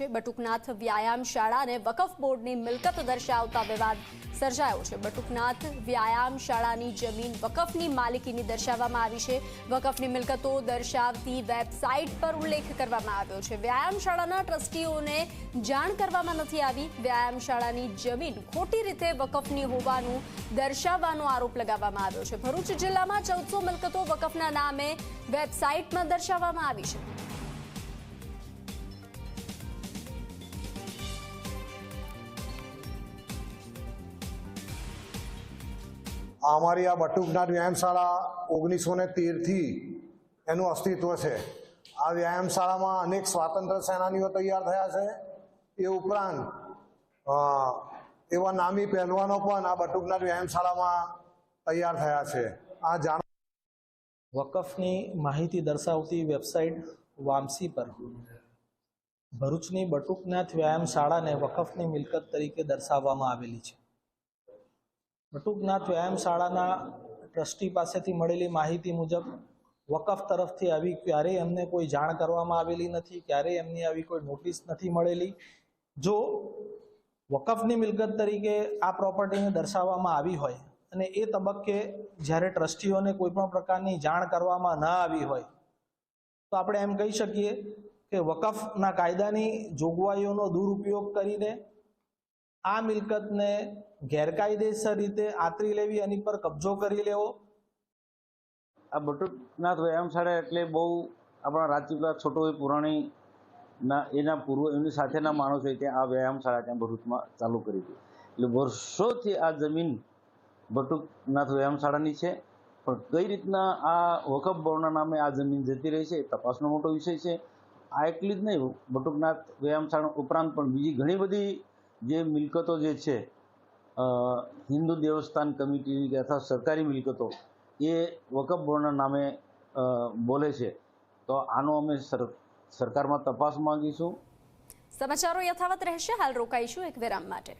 બટુકનાથ વ્યાયામ શાળાને વકફ બોર્ડની મિલકત દર્શાવતા વિવાદ સર્જાયો છે. બટુકનાથ વ્યાયામ શાળાની જમીન વકફની માલિકીની દર્શાવવામાં આવી છે. વકફની મિલકતો દર્શાવતી વેબસાઇટ પર ઉલ્લેખ કરવામાં આવ્યો છે. વ્યાયામ શાળાના ટ્રસ્ટીઓને જાણ કરવામાં નથી આવી. વ્યાયામ શાળાની જમીન ખોટી રીતે વકફની હોવાનું દર્શાવવાનો આરોપ લગાવવામાં આવ્યો છે. ભરૂચ જિલ્લામાં ચૌદસો મિલકતો વકફના નામે વેબસાઇટમાં દર્શાવવામાં આવી છે. અમારી આ બટુકનાથ વ્યાયામશાળા ઓગણીસો ને તેરથી એનું અસ્તિત્વ છે. આ વ્યાયામશાળામાં અનેક સ્વાતંત્ર્ય સેનાનીઓ તૈયાર થયા છે. એ ઉપરાંત એવા નામી પહેલવાનો પણ આ બટુકનાથ વ્યાયામશાળામાં તૈયાર થયા છે. આ જાણ વકફની માહિતી દર્શાવતી વેબસાઇટ વામસી પર. ભરૂચની બટુકનાથ વ્યાયામ શાળાને વકફની મિલકત તરીકે દર્શાવવામાં આવેલી છે. બટુકનાથ વ્યાયામ શાળાના ટ્રસ્ટી પાસેથી મળેલી માહિતી મુજબ વકફ તરફથી આવી ક્યારેય એમને કોઈ જાણ કરવામાં આવેલી નથી ક્યારેય એમની આવી કોઈ નોટિસ નથી મળેલી. જો વકફની મિલકત તરીકે આ પ્રોપર્ટીને દર્શાવવામાં આવી હોય અને એ તબક્કે જ્યારે ટ્રસ્ટીઓને કોઈ પણ પ્રકારની જાણ કરવામાં ન આવી હોય, તો આપણે એમ કહી શકીએ કે વકફના કાયદાની જોગવાઈઓનો દુરુપયોગ કરીને આ મિલકતને ગેરકાયદેસર રીતે આતરી લેવી, એની પર કબજો કરી લેવો. આ બટુકનાથ વ્યાયામશાળા એટલે બહુ આપણા રાજપીપળા છોટો પુરાણી ના, એના પૂર્વ, એમની સાથેના માણસોએ ત્યાં આ વ્યાયામશાળા ત્યાં ભરૂચમાં ચાલુ કરી હતી એટલે વર્ષોથી આ જમીન બટુકનાથ વ્યાયામશાળાની છે. પણ કઈ રીતના આ વકફ બોર્ડના નામે આ જમીન જતી રહી છે તપાસનો મોટો વિષય છે. આ એકલી જ નહીં બટુકનાથ વ્યાયામશાળા ઉપરાંત પણ બીજી ઘણી બધી જે મિલકતો જે છે હિન્દુ દેવસ્થાન કમિટી અથવા સરકારી મિલકતો, એ વકફ બોર્ડના નામે બોલે છે. તો આનો અમે સર, સરકારમાં તપાસ માંગીશું. સમાચારો યથાવત રહેશે. હાલ રોકાઈશું એક વિરામ માટે.